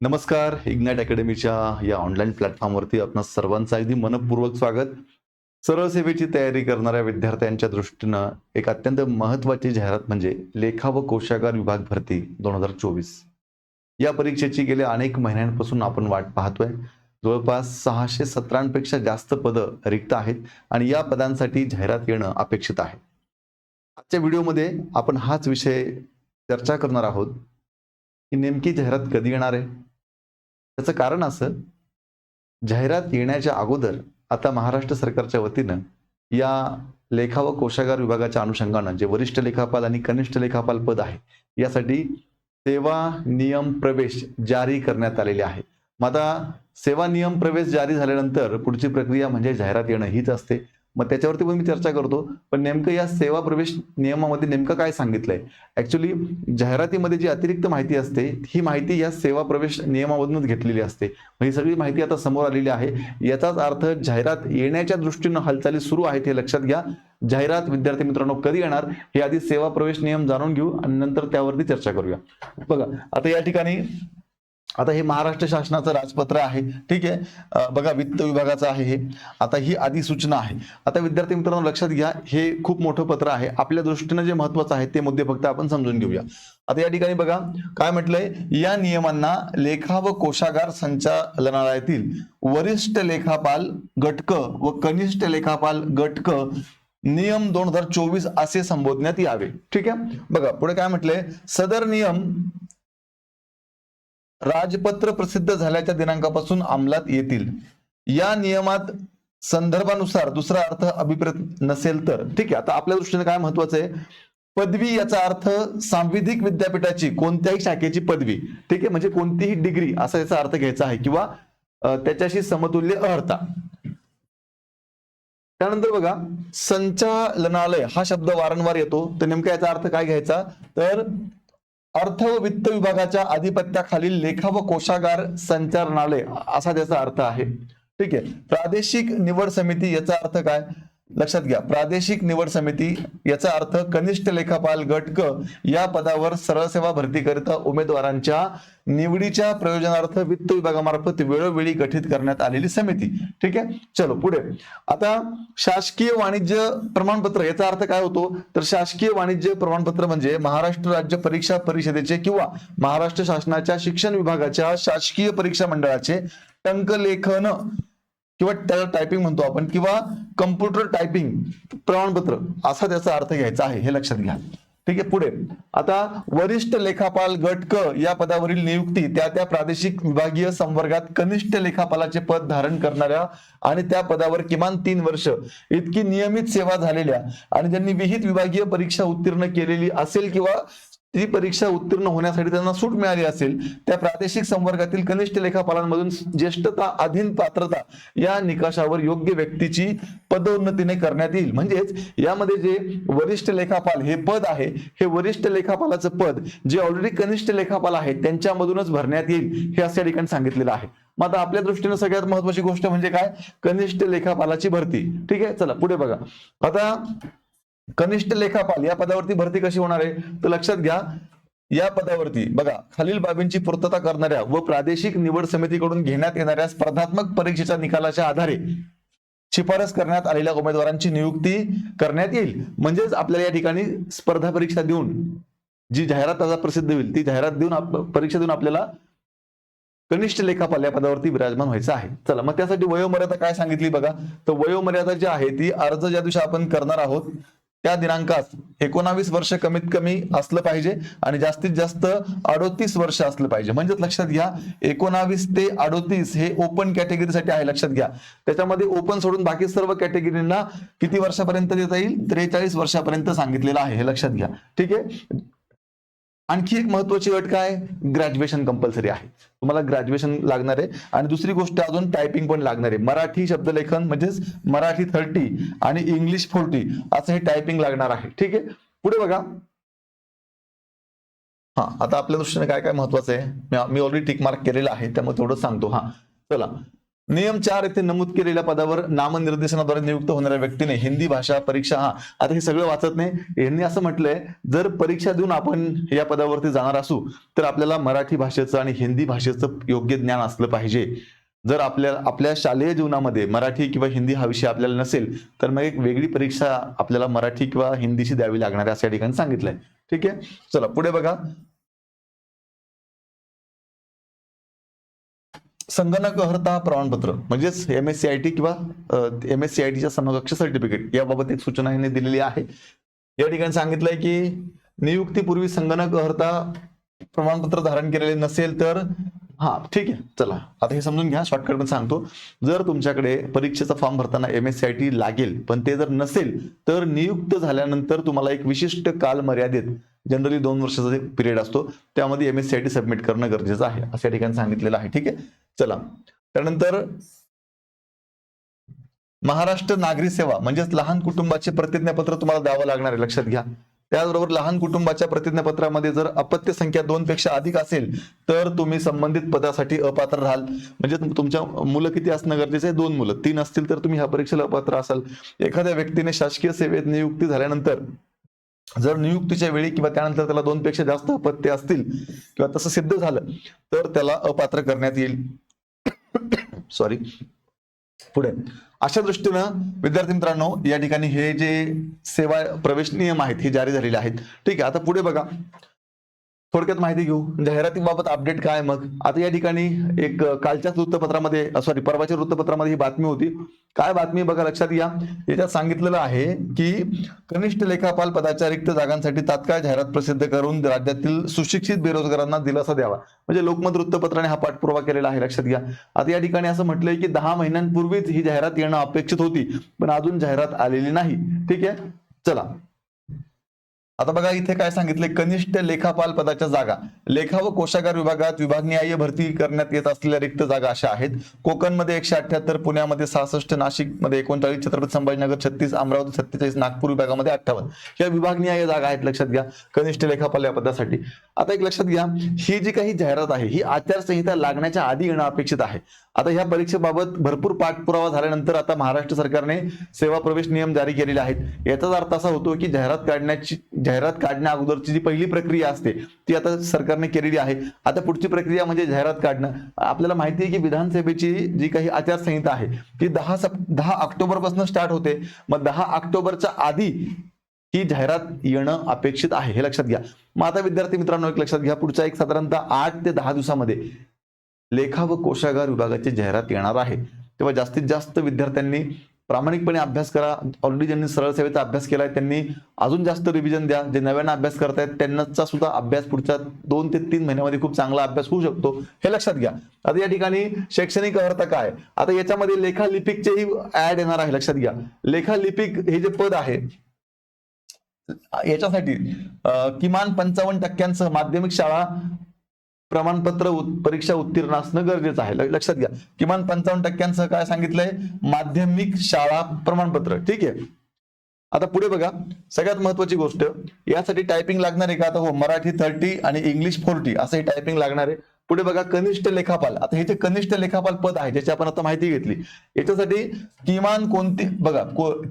नमस्कार इग्नाइट अकॅडमीच्या या ऑनलाईन प्लॅटफॉर्मवरती आपणा सर्वांचं अगदी मनपूर्वक स्वागत. सरळ सेवेची तयारी करणाऱ्या विद्यार्थ्यांच्या दृष्टीनं एक अत्यंत महत्त्वाची जाहिरात म्हणजे लेखा व कोशागार विभाग भरती दोन हजार चोवीस. या परीक्षेची गेल्या अनेक महिन्यांपासून आपण वाट पाहतोय. जवळपास सहाशे सतरांपेक्षा जास्त पदं रिक्त आहेत आणि या पदांसाठी जाहिरात येणं अपेक्षित आहे. आजच्या व्हिडिओमध्ये आपण हाच विषय चर्चा करणार आहोत. ही नेमकी जाहिरात कधी येणार आहे? त्याचं कारण असं जाहिरात येण्याच्या अगोदर आता महाराष्ट्र सरकारच्या वतीनं या लेखा व कोशागार विभागाच्या अनुषंगानं जे वरिष्ठ लेखापाल आणि कनिष्ठ लेखापाल पद आहे यासाठी सेवा नियम प्रवेश जारी करण्यात आलेले आहे. मग आता सेवा नियम प्रवेश जारी झाल्यानंतर पुढची प्रक्रिया म्हणजे जाहिरात येणं हीच असते. मग त्याच्यावरती पण मी चर्चा करतो. पण नेमकं या सेवा प्रवेश नियमामध्ये नेमकं काय सांगितलंय? ऍक्च्युली जाहिरातीमध्ये जी अतिरिक्त माहिती असते ही माहिती या सेवा प्रवेश नियमामधूनच घेतलेली असते. मग ही सगळी माहिती आता समोर आलेली आहे. याचाच अर्थ जाहिरात येण्याच्या दृष्टीनं हालचाली सुरू आहेत हे लक्षात घ्या. जाहिरात विद्यार्थी मित्रांनो कधी येणार हे आधी सेवा प्रवेश नियम जाणून घेऊ आणि नंतर त्यावरती चर्चा करूया. बघा आता या ठिकाणी आता हे महाराष्ट्र शासनाचं राजपत्र आहे. ठीक आहे? बघा वित्त विभागाचं आहे हे. आता ही अधिसूचना आहे. आता विद्यार्थी मित्रांनो लक्षात घ्या हे खूप मोठं पत्र आहे. आपल्या दृष्टीनं जे महत्वाचं आहे ते मुद्दे फक्त आपण समजून घेऊया. आता या ठिकाणी बघा काय म्हटलंय? या नियमांना लेखा व कोशागार संचालनालयातील वरिष्ठ लेखापाल गटक व कनिष्ठ लेखापाल गटक नियम दोन हजार चोवीस असे संबोधण्यात यावे. ठीक आहे? बघा पुढे काय म्हटलंय? सदर नियम राजपत्र प्रसिद्ध झाल्याच्या दिनांकापासून अंमलात येतील. या नियमात संदर्भानुसार दुसरा अर्थ अभिप्रेत नसेल तर. ठीक आहे आता आपल्या दृष्टीने काय महत्वाचं आहे? पदवी याचा अर्थ सांविधिक विद्यापीठाची कोणत्याही शाखेची पदवी. ठीक आहे म्हणजे कोणतीही डिग्री असा याचा अर्थ घ्यायचा आहे किंवा त्याच्याशी समतुल्य अर्हता त्यानंतर बघा संचालनालय हा शब्द वारंवार येतो. तर नेमका याचा अर्थ काय घ्यायचा? तर अर्थ व वित्त विभागाच्या आधिपत्याखालील लेखा व कोशागार संचालनालय असा त्याचा अर्थ आहे. ठीक आहे. प्रादेशिक निवड समिती याचा अर्थ काय? लक्षात घ्या. प्रादेशिक निवड समिती याचा अर्थ कनिष्ठ लेखापाल गट क या पदावर सरळ सेवा भरतीकरिता उमेदवारांच्या निवडीच्या प्रयोजनार्थ वित्त विभागामार्फत वेळोवेळी गठीत करण्यात आलेली समिती. ठीक आहे? चलो पुढे. आता शासकीय वाणिज्य प्रमाणपत्र याचा अर्थ काय होतो? तर शासकीय वाणिज्य प्रमाणपत्र म्हणजे महाराष्ट्र राज्य परीक्षा परिषदेचे किंवा महाराष्ट्र शासनाच्या शिक्षण विभागाच्या शासकीय परीक्षा मंडळाचे टंकलेखन. किंवा त्याला टायपिंग म्हणतो आपण किंवा कम्प्युटर टायपिंग प्रमाणपत्र असा त्याचा अर्थ घ्यायचा आहे हे लक्षात घ्या. ठीक आहे पुढे. आता वरिष्ठ लेखापाल गट क या पदावरील नियुक्ती त्या त्या प्रादेशिक विभागीय संवर्गात कनिष्ठ लेखापालाचे पद धारण करणाऱ्या आणि त्या पदावर किमान तीन वर्ष इतकी नियमित सेवा झालेल्या आणि ज्यांनी विहित विभागीय परीक्षा उत्तीर्ण केलेली असेल किंवा ती परीक्षा उत्तीर्ण होण्यासाठी त्यांना सूट मिळाली असेल त्या प्रादेशिक संवर्गातील कनिष्ठ लेखापालांमधून ज्येष्ठता अधीन पात्रता या निकषावर योग्य व्यक्तीची पदोन्नतीने करण्यात येईल. म्हणजेच यामध्ये जे वरिष्ठ लेखापाल हे पद आहे हे वरिष्ठ लेखापालाचं पद जे ऑलरेडी कनिष्ठ लेखापाल आहेत त्यांच्यामधूनच भरण्यात येईल हे असं या ठिकाणी सांगितलेलं आहे. मग आता आपल्या दृष्टीने सगळ्यात महत्वाची गोष्ट म्हणजे काय? कनिष्ठ लेखापालाची भरती. ठीक आहे? चला पुढे बघा. आता कनिष्ठ लेखापाल या पदावरती भरती कशी होणार आहे? तर लक्षात घ्या या पदावरती बघा खालील बाबींची पूर्तता करणाऱ्या व प्रादेशिक निवड समितीकडून घेण्यात येणाऱ्या स्पर्धात्मक परीक्षेच्या निकालाच्या आधारे शिफारस करण्यात आलेल्या उमेदवारांची नियुक्ती करण्यात येईल. म्हणजेच आपल्याला या ठिकाणी स्पर्धा परीक्षा देऊन जी जाहिरात आता प्रसिद्ध होईल ती जाहिरात देऊन परीक्षा देऊन आपल्याला कनिष्ठ लेखापाल या पदावरती विराजमान व्हायचं आहे. चला मग त्यासाठी वयोमर्यादा काय सांगितली बघा? तर वयोमर्यादा जी आहे ती अर्ज ज्या दिवशी आपण करणार आहोत त्या दिनांकास एकोणावीस वर्ष कमीत कमी असलं पाहिजे आणि जास्तीत जास्त अडोतीस वर्ष असलं पाहिजे. म्हणजेच लक्षात घ्या एकोणावीस ते अडोतीस हे ओपन कॅटेगरीसाठी आहे लक्षात घ्या. त्याच्यामध्ये ओपन सोडून बाकी सर्व कॅटेगरींना किती वर्षापर्यंत देता येईल? त्रेचाळीस वर्षापर्यंत सांगितलेलं आहे हे लक्षात घ्या. ठीक आहे? आणखी एक महत्वाची अट काय? ग्रॅज्युएशन कंपल्सरी आहे. तुम्हाला ग्रॅज्युएशन लागणार आहे. आणि दुसरी गोष्ट अजून टायपिंग पण लागणार आहे. मराठी शब्दलेखन म्हणजेच मराठी थर्टी आणि इंग्लिश फोर्टी असं हे टायपिंग लागणार आहे. ठीक आहे? पुढे बघा. हा आता आपल्या दृष्टीने काय काय महत्वाचं आहे? मी- ऑलरेडी टिक मार्क केलेलं आहे त्यामुळे थोडं सांगतो. हा चला. नियम चार येथे नमूद केलेल्या पदावर नामनिर्देशनाद्वारे नियुक्त होणाऱ्या व्यक्तीने हिंदी भाषा परीक्षा हा आता हे सगळं वाचत नाही. यांनी असं म्हटलंय जर परीक्षा देऊन आपण या पदावरती जाणार असू तर आपल्याला मराठी भाषेचं आणि हिंदी भाषेचं योग्य ज्ञान असलं पाहिजे. जर आपल्या आपल्या शालेय जीवनामध्ये मराठी किंवा हिंदी हा विषय आपल्याला नसेल तर मग एक वेगळी परीक्षा आपल्याला मराठी किंवा हिंदीशी द्यावी लागणार असं या ठिकाणी सांगितलंय. ठीक आहे? चला पुढे बघा. संगणक अर्हता प्रमाणपत्र म्हणजेच M S C I T किंवा एम एस सी आय टीच्या समकक्ष सर्टिफिकेट याबाबत एक सूचना यांनी दिलेली आहे. या ठिकाणी सांगितलंय की नियुक्तीपूर्वी संगणक अर्हता प्रमाणपत्र धारण केलेले नसेल तर हा ठीक आहे चला. आता हे समजून घ्या शॉर्टकटमध्ये सांगतो. जर तुमच्याकडे परीक्षेचा फॉर्म भरताना M S C I T लागेल पण ते जर नसेल तर नियुक्त झाल्यानंतर तुम्हाला एक विशिष्ट काल मर्यादेत जनरली दोन वर्षाचा पिरियड असतो. त्यामध्ये M S C I T submit करणं गरजेचं आहे. असं या ठिकाणी सांगितलेलं आहे. ठीक आहे? चला. त्यानंतर महाराष्ट्र नागरी सेवा म्हणजेच लहान कुटुंबाचे प्रतिज्ञापत्र तुम्हाला द्यावं लागणार आहे. लक्षात घ्या. त्याचबरोबर लहान कुटुंबाच्या प्रतिज्ञापत्रामध्ये जर अपत्य संख्या दोन पेक्षा अधिक असेल तर तुम्ही संबंधित पदासाठी अपात्र राहाल. म्हणजे तुमच्या मुलं किती असणं गरजेचं आहे? दोन मुलं. तीन असतील तर तुम्ही ह्या परीक्षेला अपात्र असाल. एखाद्या व्यक्तीने शासकीय सेवेत नियुक्ती झाल्यानंतर जर नियुक्तीच्या वेळी किंवा त्यानंतर त्याला दोन पेक्षा जास्त अपत्य असतील किंवा तसं सिद्ध झालं तर त्याला अपात्र करण्यात येईल. सॉरी पुढे. अशा दृष्टीनं विद्यार्थी मित्रांनो या ठिकाणी हे जे सेवा प्रवेश नियम आहेत हे जारी झालेले आहेत. ठीक आहे आता पुढे बघा. थोडक्यात माहिती घेऊ. जाहिरातीबाबत अपडेट काय मग? आता या ठिकाणी एक कालच्याच वृत्तपत्रामध्ये सॉरी परवाच्या वृत्तपत्रामध्ये ही बातमी होती. काय बातमी बघा लक्षात घ्या. याच्यात सांगितलेलं आहे की कनिष्ठ लेखापाल पदाच्या रिक्त जागांसाठी तात्काळ जाहिरात प्रसिद्ध करून राज्यातील सुशिक्षित बेरोजगारांना दिलासा द्यावा. म्हणजे लोकमत वृत्तपत्राने हा पाठपुरावा केलेला आहे लक्षात घ्या. आता या ठिकाणी असं म्हटलंय की दहा महिन्यांपूर्वीच ही जाहिरात येणं अपेक्षित होती पण अजून जाहिरात आलेली नाही. ठीक आहे? चला. आता बघा इथे काय सांगितले कनिष्ठ लेखापाल पदाच्या जागा. लेखा व कोशागार विभागात विभागनिहाय भरती करण्यात येत असलेल्या रिक्त जागा अशा आहेत. कोकणमध्ये एकशे अठ्याहत्तर पुण्यामध्ये सहासष्ट नाशिकमध्ये एकोणचाळीस छत्रपती संभाजीनगर छत्तीस अमरावती सत्तेचाळीस नागपूर विभागामध्ये अठ्ठावन्न. या विभागनिहाय जागा आहेत लक्षात घ्या. कनिष्ठ लेखापाल या पदासाठी. आता एक लक्षात घ्या. ही जी काही जाहिरात आहे ही आचारसंहिता लागण्याच्या आधी येणं अपेक्षित आहे. आता ह्या परीक्षेबाबत भरपूर पाठपुरावा झाल्यानंतर आता महाराष्ट्र सरकारने सेवा प्रवेश नियम जारी केलेले आहेत. याचाच अर्थ असा होतो की जाहिरात काढण्याची जाहिरात काढण्या अगोदरची जी पहिली प्रक्रिया असते ती आता सरकारने केलेली आहे. आता पुढची प्रक्रिया म्हणजे जाहिरात काढणं. आपल्याला माहिती आहे की विधानसभेची जी काही आचारसंहिता आहे ती दहा सप दहा ऑक्टोबरपासून स्टार्ट होते. मग दहा ऑक्टोबरच्या आधी ही जाहिरात येणं अपेक्षित आहे हे लक्षात घ्या. मग आता विद्यार्थी मित्रांनो एक लक्षात घ्या. पुढच्या एक साधारणतः आठ ते दहा दिवसामध्ये लेखा व कोशागार विभागाची जाहिरात येणार आहे. तेव्हा जास्तीत जास्त विद्यार्थ्यांनी प्रामाणिकपणे अभ्यास करा. ऑलरेडी ज्यांनी सरळ सेवेचा अभ्यास केलाय त्यांनी अजून जास्त रिव्हिजन द्या. जे नव्यानं अभ्यास करतायत त्यांचा सुद्धा अभ्यास पुढच्या दोन ते तीन महिन्यामध्ये खूप चांगला अभ्यास होऊ शकतो. हे लक्षात घ्या. आता या ठिकाणी शैक्षणिक अर्थ काय? आता याच्यामध्ये लेखालिपिकचेही ऍड येणार आहे लक्षात घ्या. लेखालिपिक हे जे पद आहे याच्यासाठी किमान पंचावन्न टक्क्यांसह माध्यमिक शाळा प्रमाणपत्र परीक्षा उत्तीर्ण असणं गरजेचं आहे. लक्षात घ्या. किमान पंचावन्न टक्क्यांसह काय सांगितलंय? माध्यमिक शाळा प्रमाणपत्र. ठीक आहे? आता पुढे बघा. सगळ्यात महत्वाची गोष्ट यासाठी टायपिंग लागणार आहे का? आता हो मराठी थर्टी आणि इंग्लिश फोर्टी असं हे टायपिंग लागणार आहे. पुढे बघा कनिष्ठ लेखापाल. आता हे जे कनिष्ठ लेखापाल पद आहे ज्याची आपण आता माहिती घेतली याच्यासाठी किमान कोणती बघा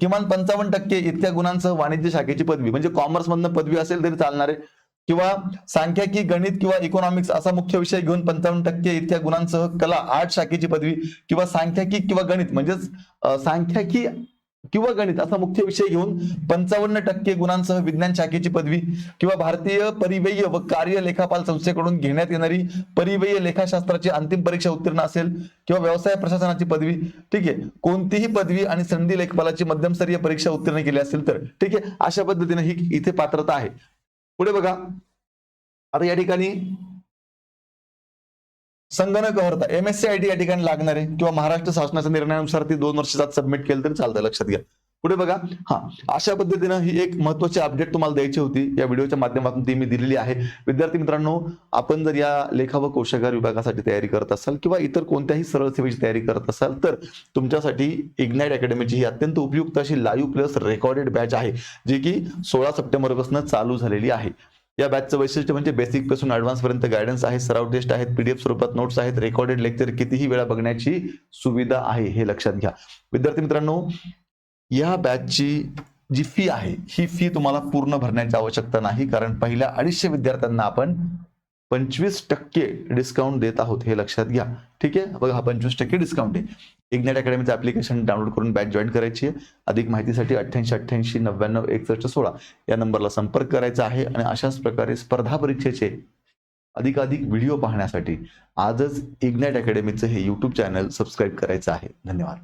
किमान पंचावन्न टक्के इतक्या गुणांसह वाणिज्य शाखेची पदवी म्हणजे कॉमर्स मधनं पदवी असेल तरी चालणार आहे. किंवा सांख्यिकी गणित किंवा इकॉनॉमिक्स असा मुख्य विषय घेऊन पंचावन्न टक्के इतक्या गुणांसह कला आर्ट शाखेची पदवी किंवा सांख्यिकी किंवा गणित म्हणजेच सांख्यिकी किंवा गणित असा मुख्य विषय घेऊन पंचावन्न टक्के गुणांसह विज्ञान शाखेची पदवी किंवा भारतीय परिवेय व कार्य लेखापाल संस्थेकडून घेण्यात येणारी परिवेय लेखाशास्त्राची अंतिम परीक्षा उत्तीर्ण असेल किंवा व्यवसाय प्रशासनाची पदवी ठीक आहे. कोणतीही पदवी आणि संधी लेखपालाची मध्यमस्तरीय परीक्षा उत्तीर्ण केली असेल तर ठीक आहे. अशा पद्धतीने ही इथे पात्रता आहे. पुढे बघा. आता या ठिकाणी संगणक अर्थ M S C I T या ठिकाणी लागणार आहे किंवा महाराष्ट्र शासनाच्या निर्णयानुसार ती दोन वर्षात सबमिट केलं तरी चालतं लक्षात घ्या. पुढे बघा. हा अशा पद्धतीनं ही एक महत्वाची अपडेट तुम्हाला द्यायची होती. या व्हिडिओच्या माध्यमातून ती मी दिलेली आहे. विद्यार्थी मित्रांनो आपण जर या लेखा व कोशागार विभागासाठी तयारी करत असाल किंवा इतर कोणत्याही सरळ सेवेची तयारी करत असाल तर तुमच्यासाठी इग्नाइट अकॅडमीची ही अत्यंत उपयुक्त अशी लाईव्ह प्लस रेकॉर्डेड बॅच आहे जी की सोळा सप्टेंबरपासून चालू झालेली आहे. या बॅचचं वैशिष्ट्य म्हणजे बेसिकपासून ऍडव्हान्स पर्यंत गायडन्स आहे सराव टेस्ट आहेत पीडीएफ स्वरूपात नोट्स आहेत रेकॉर्डेड लेक्चर कितीही वेळा बघण्याची सुविधा आहे हे लक्षात घ्या. विद्यार्थी मित्रांनो या बॅचची जी फी आहे ही फी तुम्हाला पूर्ण भरण्याची आवश्यकता नाही कारण पहिल्या अडीचशे विद्यार्थ्यांना आपण पंचवीस टक्के डिस्काउंट देत आहोत हे लक्षात घ्या. ठीक आहे? बघा हा पंचवीस टक्के डिस्काउंट आहे. इग्नेट अकॅडमीचं ऍप्लिकेशन डाउनलोड करून बॅच जॉईन करायची आहे. अधिक माहितीसाठी अठ्ठ्याऐंशी अठ्ठ्याऐंशी नव्याण्णव एकसष्ट सोळा या नंबरला संपर्क करायचा आहे आणि अशाच प्रकारे स्पर्धा परीक्षेचे अधिकाधिक व्हिडिओ पाहण्यासाठी आजच इग्नेट अकॅडमीचं हे यूट्यूब चॅनल सबस्क्राईब करायचं आहे. धन्यवाद.